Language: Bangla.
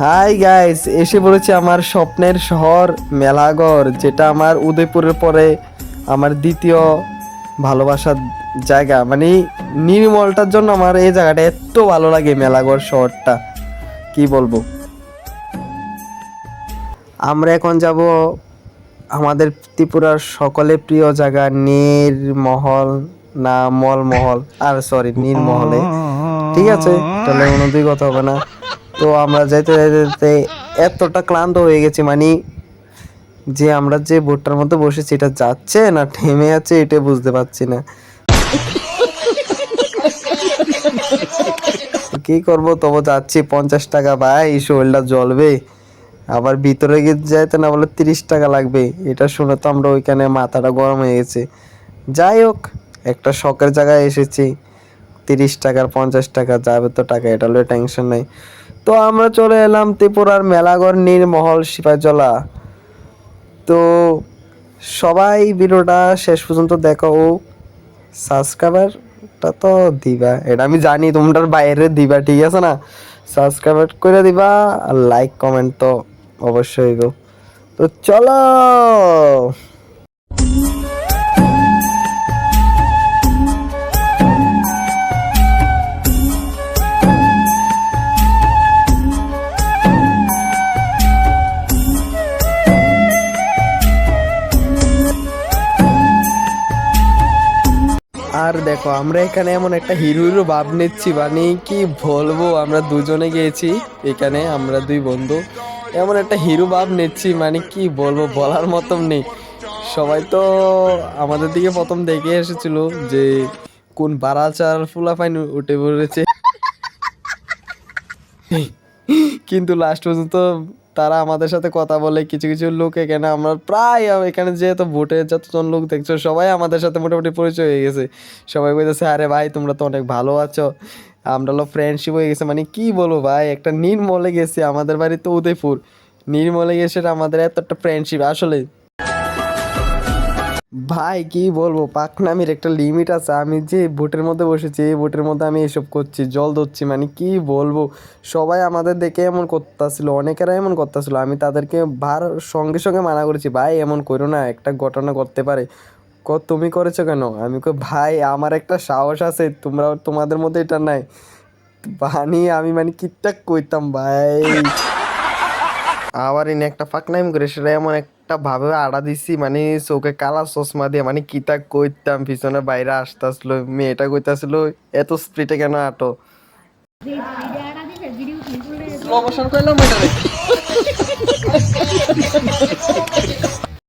হাই গাইস এসে পড়েছে আমার স্বপ্নের শহর মেলাগড় যেটা আমার উদয়পুরের পরে আমার দ্বিতীয় ভালোবাসার জায়গা। মানে নির্মলটার জন্য আমার এই জায়গাটা এত ভালো লাগে মেলাগড় শহরটা। কি বলব? আমরা এখন যাব আমাদের ত্রিপুরার সকলে প্রিয় জায়গা নীরমহল না মলমহল? আর সরি নীরমহলে ঠিক আছে? তাহলে কোনো দুই কথা হবে না। তো আমরা যাইতে যাইতে এতটা ক্লান্ত হয়ে গেছি মানে যে আমরা যে বোটটার মধ্যে বসেছি, এটা যাচ্ছে না, থেমে আছে এটা বুঝতে পারছি না। কি করব, তবু যাচ্ছি, পঞ্চাশ টাকা ভাই, শরীরটা জ্বলবে। আবার ভিতরে গিয়ে যাইতে না বলে তিরিশ টাকা লাগবে, এটা শুনে তো আমরা ওইখানে মাথাটা গরম হয়ে গেছে। যাই হোক, একটা শখের জায়গায় এসেছি, তিরিশ টাকার পঞ্চাশ টাকা, যাবে তো টাকা, এটা হলে টেনশন নেই। তো আমরা চলে এলাম ত্রিপুরার মেলাগড় নীরমহল সিপাহজলা। তো সবাই ভিডিওটা শেষ পর্যন্ত দেখো সাবস্ক্রাইবারটা তো দিবা। এটা আমি জানি তোমরার বাইরে দিবা, ঠিক আছে না? সাবস্ক্রাইবার করে দিবা, আর লাইক কমেন্ট তো অবশ্যই তো চলো! আর দেখো, আমরা এখানে এমন একটা হিরো হিরো ভাব নিচ্ছি মানে কি বলব, আমরা দুজনে গিয়েছি এখানে, আমরা দুই বন্ধু। এমন একটা হিরো ভাব নিচ্ছি মানে কি বলব, বলার মতন নেই। সবাই তো আমাদের দিকে প্রথম দেখে এসেছিল যে কোন বারাচার ফুলাফাইন উঠে পড়েছে। কিন্তু লাস্ট পর্যন্ত তারা আমাদের সাথে কথা বলে, কিছু কিছু লোক এখানে, আমরা প্রায় এখানে যেহেতু ভোটে যতজন লোক দেখছ, সবাই আমাদের সাথে মোটামুটি পরিচয় হয়ে গেছে। সবাই বলতেছে আরে ভাই, তোমরা তো অনেক ভালো আছো। আমরা হলো ফ্রেন্ডশিপ হয়ে গেছে। মানে কি বলব ভাই, একটা নির্মলে গেছে আমাদের বাড়ি তো উদয়পুর। নির্মলে গেছে আমাদের এত একটা ফ্রেন্ডশিপ আসলে ভাই, কি বলব? পাকনামির একটা লিমিট আছে। আমি যে বোটের মধ্যে বসেছি, এই বোটের মধ্যে আমি এসব করছি, জল ধরছি মানে কি বলব? সবাই আমাদের দেখে এমন করতেছিল, অনেকেরা এমন করতেছিল। আমি তাদেরকে ভার সঙ্গে সঙ্গে মানা করেছি, ভাই, এমন করো না, একটা ঘটনা করতে পারে। ক, তুমি করেছ কেন? আমি কই, ভাই, আমার একটা সাহস আছে তোমরা তোমাদের মধ্যে এটা নাই। বানি, আমি মানে কিটটাক কইতাম, ভাই। আবার এনে একটা ফাঁকনাইম করে, সেটা এমন একটা ভাবে আড়া দিছি মানে চোখে কালা চশমা দিয়ে মানে কিতা কইতাম পিছনে বাইরে আসতেছিল মেয়েটা কইতাছিল এত স্পিডে কেন আটো? স্লো মোশন কইলাম এটা